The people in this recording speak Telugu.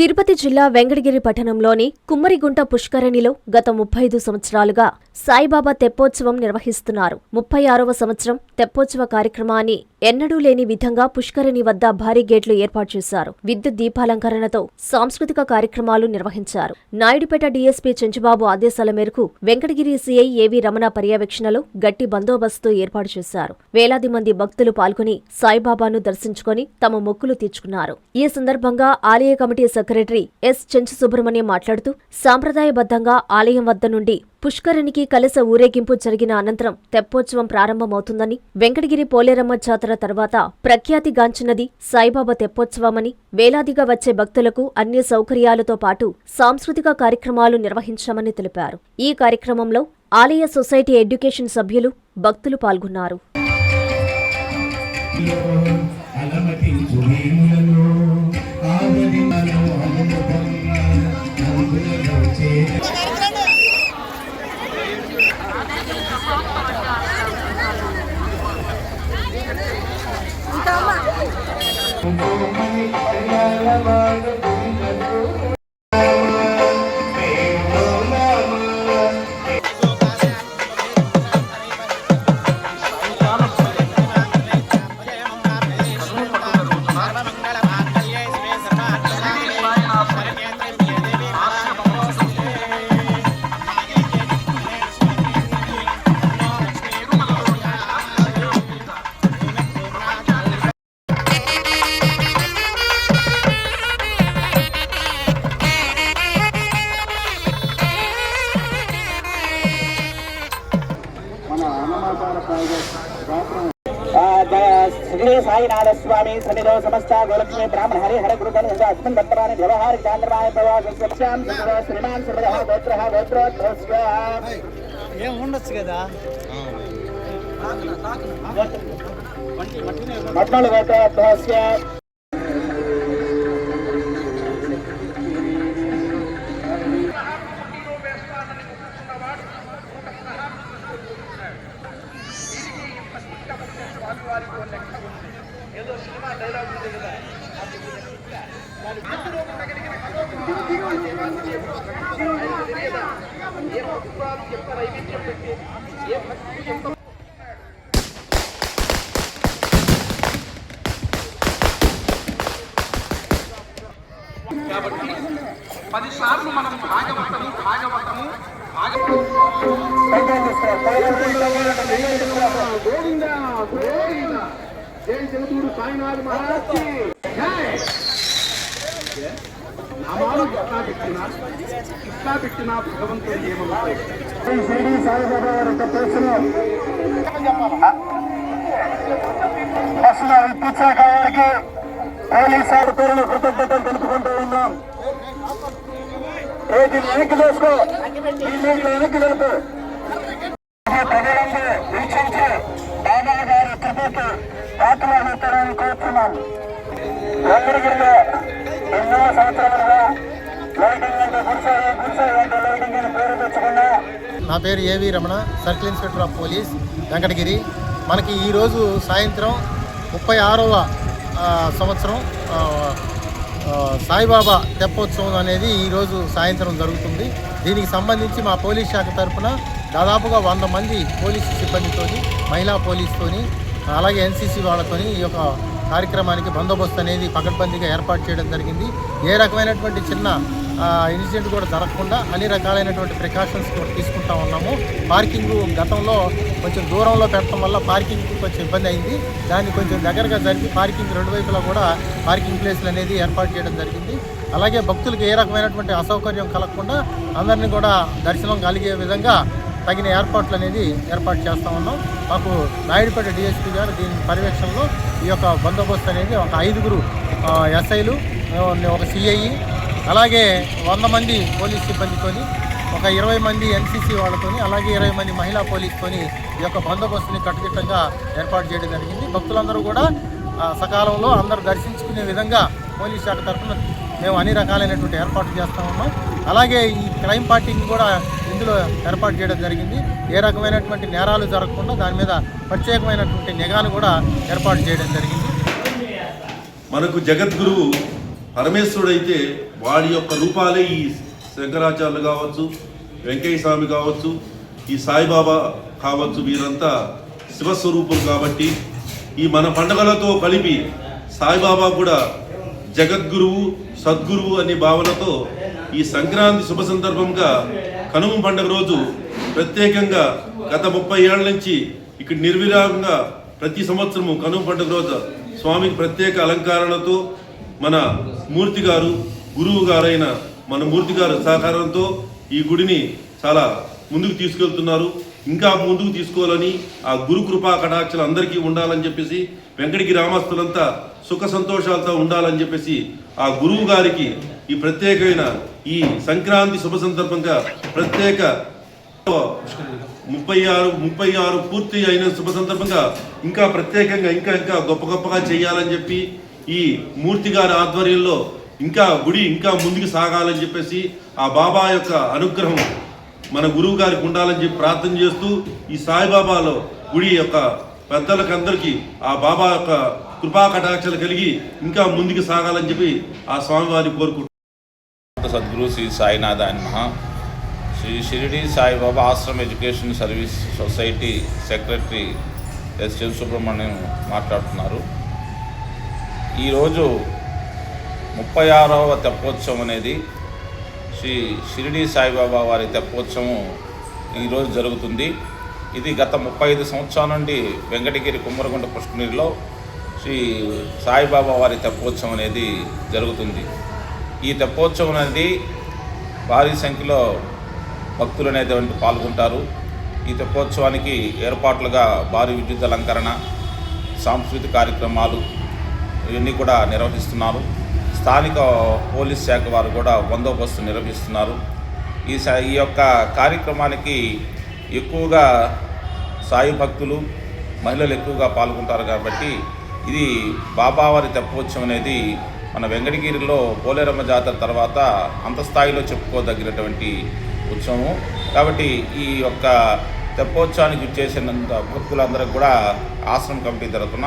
తిరుపతి జిల్లా వెంకటగిరి పట్టణంలోని కుమ్మరిగుంట పుష్కరిణిలో గత ముప్పై ఐదు సంవత్సరాలుగా సాయిబాబా తెప్పోత్సవం నిర్వహిస్తున్నారు. ముప్పై ఆరవ సంవత్సరం తెప్పోత్సవ కార్యక్రమాన్ని ఎన్నడూ లేని విధంగా పుష్కరిణి వద్ద భారీ గేట్లు ఏర్పాటు చేశారు. విద్యుత్ దీపాలంకరణతో సాంస్కృతిక కార్యక్రమాలు నిర్వహించారు. నాయుడుపేట డీఎస్పీ చెంచుబాబు ఆదేశాల మేరకు వెంకటగిరి సీఐ ఏవి రమణ పర్యవేక్షణలో గట్టి బందోబస్తు ఏర్పాటు చేశారు. వేలాది మంది భక్తులు పాల్గొని సాయిబాబాను దర్శించుకొని తమ మొక్కులు తీర్చుకున్నారు. ఈ సందర్భంగా ఆలయ committee secretary S Chenchu Subrahmanyam మాట్లాడుతూ సాంప్రదాయబద్ధంగా ఆలయం వద్ద నుండి పుష్కరిణికి కలస ఊరేగింపు జరిగిన అనంతరం తెప్పోత్సవం ప్రారంభమవుతుందని వెంకటగిరి పోలేరమ్మ జాతర తర్వాత ప్రఖ్యాతిగాంచినది సాయిబాబా తెప్పోత్సవమని వేలాదిగా వచ్చే భక్తులకు అన్ని సౌకర్యాలతో పాటు సాంస్కృతిక కార్యక్రమాలు నిర్వహించామని తెలిపారు ఈ కార్యక్రమంలో ఆలయ సొసైటీ ఎడ్యుకేషన్ సభ్యులు భక్తులు పాల్గొన్నారు Yeah. மணி கையால வாழ்ந்து సాయినాథ స్వామి సన్నిధో సమస్త గోలక్ష్మి బ్రాహ్మణ హరి హర గురుగణ అస్మిన్ వర్తమాన వ్యవహారిక చాంద్రమాయ ప్రవాసం శ్రీమాన్ సర్వద గోత్ర గోత్రోద్భవస్య ఏం ఉండొచ్చు కదా? ఏ ప్రభుత్వాలు కాబట్టి పదిసార్లు మనం భాగవతము భాగవతము జై జగదూరు సాయినాథ్ మహారాజ్ మట్మల గోత్రోద్భవస్య శ్రీ షిరిడి సాయిబాబా వారి యొక్క పేరును బస్సులో వారికి పోలీస్ శాఖ పేరును కృతజ్ఞతలు తెలుపుకుంటూ ఉన్నాం ఏ దీన్ని వెనక్కి చేసుకో దీన్ని వెనక్కి తెలుపు ప్రజలందరూ వీక్షించి బాబా గారి కృపకు పాత్రలు కోరుతున్నాం వెంకటగిరిలో ఎన్నో సంవత్సరాలుగా లైటింగ్ అంటే గుడిసె గుడిసె అంటే లైటింగ్ అని పేరు తెచ్చుకున్నా. నా పేరు AV Ramana circle inspector of police Venkatagiri. మనకి ఈరోజు సాయంత్రం ముప్పై ఆరవ సంవత్సరం సాయిబాబా తెప్పోత్సవం అనేది ఈరోజు సాయంత్రం జరుగుతుంది. దీనికి సంబంధించి మా పోలీస్ శాఖ తరఫున దాదాపుగా వంద మంది పోలీసు సిబ్బందితోని మహిళా పోలీస్తోని అలాగే ఎన్సీసీ వాళ్ళతోని ఈ యొక్క కార్యక్రమానికి బందోబస్తు అనేది పకడ్బందీగా ఏర్పాటు చేయడం జరిగింది. ఏ రకమైనటువంటి చిన్న ఇన్సిడెంట్ కూడా జరగకుండా అన్ని రకాలైనటువంటి ప్రికాషన్స్ కూడా తీసుకుంటా ఉన్నాము. పార్కింగ్ గతంలో కొంచెం దూరంలో పెట్టడం వల్ల పార్కింగ్ కొంచెం ఇబ్బంది అయింది. దాన్ని కొంచెం దగ్గరగా జరిపి పార్కింగ్ రెండు వైపులా కూడా పార్కింగ్ ప్లేస్లు అనేది ఏర్పాటు చేయడం జరిగింది. అలాగే భక్తులకు ఏ రకమైనటువంటి అసౌకర్యం కలగకుండా అందరినీ కూడా దర్శనం కలిగే విధంగా తగిన ఏర్పాట్లు అనేది ఏర్పాటు చేస్తా ఉన్నాం. మాకు నాయుడుపేట డిఎస్పీ గారు దీని పర్యవేక్షణలో ఈ యొక్క బందోబస్తు అనేది ఒక ఐదుగురు ఎస్ఐలు ఒక సిఐ అలాగే వంద మంది పోలీస్ సిబ్బందితోని ఒక ఇరవై మంది ఎన్సీసీ వాళ్ళతోని అలాగే ఇరవై మంది మహిళా పోలీస్తోని ఈ యొక్క బందోబస్తుని కట్టుదిట్టంగా ఏర్పాటు చేయడం జరిగింది. భక్తులందరూ కూడా సకాలంలో అందరూ దర్శించుకునే విధంగా పోలీస్ శాఖ తరఫున మేము అన్ని రకాలైనటువంటి ఏర్పాట్లు చేస్తూ ఉన్నాం. అలాగే ఈ క్రైమ్ పార్టీని కూడా ఇందులో ఏర్పాటు చేయడం జరిగింది. ఏ రకమైనటువంటి నేరాలు జరగకుండా దాని మీద ప్రత్యేకమైనటువంటి నిఘాను కూడా ఏర్పాటు చేయడం జరిగింది. మనకు జగద్గురువు పరమేశ్వరుడు అయితే వాడి యొక్క రూపాలే ఈ శంకరాచార్యులు కావచ్చు వెంకయ్య స్వామి కావచ్చు ఈ సాయిబాబా కావచ్చు వీరంతా శివస్వరూపులు కాబట్టి ఈ మన పండుగలతో కలిపి సాయిబాబా కూడా జగద్గురువు సద్గురువు అనే భావనతో ఈ సంక్రాంతి శుభ సందర్భంగా కనుమ పండుగ రోజు ప్రత్యేకంగా గత ముప్పై ఏళ్ళ నుంచి ఇక్కడ నిర్విరామంగా ప్రతి సంవత్సరము కనుమ పండుగ రోజు స్వామికి ప్రత్యేక అలంకారాలతో మన మూర్తి గారు గురువు గారైన మన మూర్తి గారు సహకారంతో ఈ గుడిని చాలా ముందుకు తీసుకెళ్తున్నారు. ఇంకా ముందుకు తీసుకోవాలని ఆ గురు కృపా కటాక్షలు అందరికీ ఉండాలని చెప్పేసి వెంకటగిరి గ్రామస్తులంతా సుఖ సంతోషాలతో ఉండాలని చెప్పేసి ఆ గురువు గారికి ఈ ప్రత్యేకమైన ఈ సంక్రాంతి శుభ సందర్భంగా ప్రత్యేక ముప్పై ఆరు ముప్పై ఆరు పూర్తి అయిన శుభ సందర్భంగా ఇంకా ప్రత్యేకంగా ఇంకా ఇంకా గొప్ప గొప్పగా చేయాలని చెప్పి ఈ మూర్తి గారి ఆధ్వర్యంలో ఇంకా గుడి ఇంకా ముందుకు సాగాలని చెప్పేసి ఆ బాబా యొక్క అనుగ్రహం మన గురువు గారికి ఉండాలని చెప్పి ప్రార్థన చేస్తూ ఈ సాయిబాబాలో గుడి యొక్క పెద్దలకు అందరికీ ఆ బాబా యొక్క కృపా కటాక్షలు కలిగి ఇంకా ముందుకు సాగాలని చెప్పి ఆ స్వామివారిని కోరుకుంటున్నాను సద్గురు శ్రీ సాయినాథ మహా. Shri Shirdi Saibaba Ashram education service society secretary S Shiva Subrahmanyam మాట్లాడుతున్నారు. ఈరోజు ముప్పై ఆరవ తెప్పోత్సవం అనేది శ్రీ షిరిడి సాయిబాబా వారి తెప్పోత్సవం ఈరోజు జరుగుతుంది. ఇది గత ముప్పై ఐదు సంవత్సరాల నుండి వెంకటగిరి కుమ్మరగుంట పుష్కరిణిలో శ్రీ సాయిబాబా వారి తెప్పోత్సవం అనేది జరుగుతుంది. ఈ తెప్పోత్సవం అనేది భారీ సంఖ్యలో భక్తులు అనేటువంటి పాల్గొంటారు. ఈ తెప్పోత్సవానికి ఏర్పాట్లుగా భారీ విద్యుత్ అలంకరణ సాంస్కృతిక కార్యక్రమాలు ఇవన్నీ కూడా నిర్వహిస్తున్నారు. స్థానిక పోలీస్ శాఖ వారు కూడా బందోబస్తు నిర్వహిస్తున్నారు. ఈ స ఈ యొక్క కార్యక్రమానికి ఎక్కువగా సాయి భక్తులు మహిళలు ఎక్కువగా పాల్గొంటారు కాబట్టి ఇది బాబావారి తెప్పోత్సవం అనేది మన వెంకటగిరిలో పోలేరమ్మ జాతర తర్వాత అంత స్థాయిలో చెప్పుకోదగినటువంటి ఉత్సవం కాబట్టి ఈ యొక్క తెప్పోత్సవానికి చేసినంత భక్తులందరికీ కూడా ఆశ్రమం కమిటీ తరఫున